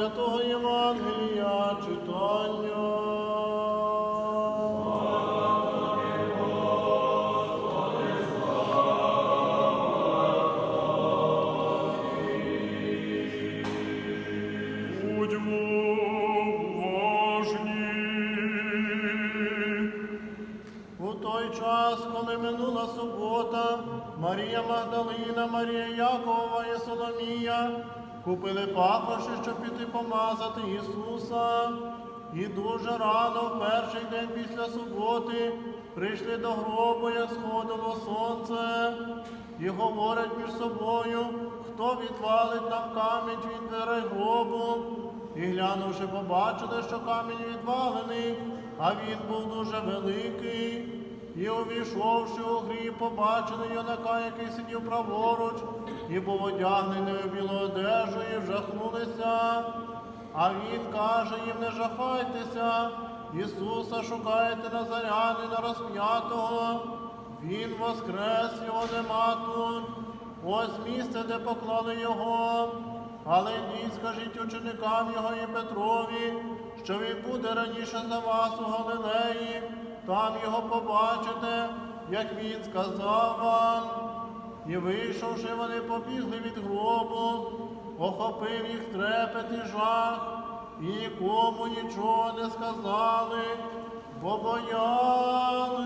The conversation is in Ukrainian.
святого Євангелія читання. Будьмо той час, коли минула субота, Марія Магдалина, Марія Якова і Соломія купили пахощі, щоб піти помазати Ісуса. І дуже рано, в перший день після суботи, прийшли до гробу, як сходило сонце, і говорять між собою, хто відвалить нам камінь від дверей гробу. І глянувши, побачили, що камінь відвалений, а він був дуже великий. І увійшовши у гріб, побачили юнака, який сидів праворуч, і був одягнений у білу одежу, і вжахнулися. А він каже їм, не жахайтеся, Ісуса шукаєте Назарянина розп'ятого. Він воскрес, його нема тут. Ось місце, де поклали його. Але йдіть, скажіть ученикам його і Петрові, що він буде раніше за вас у Галилеї, там його побачите, як він сказав вам. І вийшовши, вони побігли від гробу, охопив їх трепет і жах, і нікому нічого не сказали, бо боялися.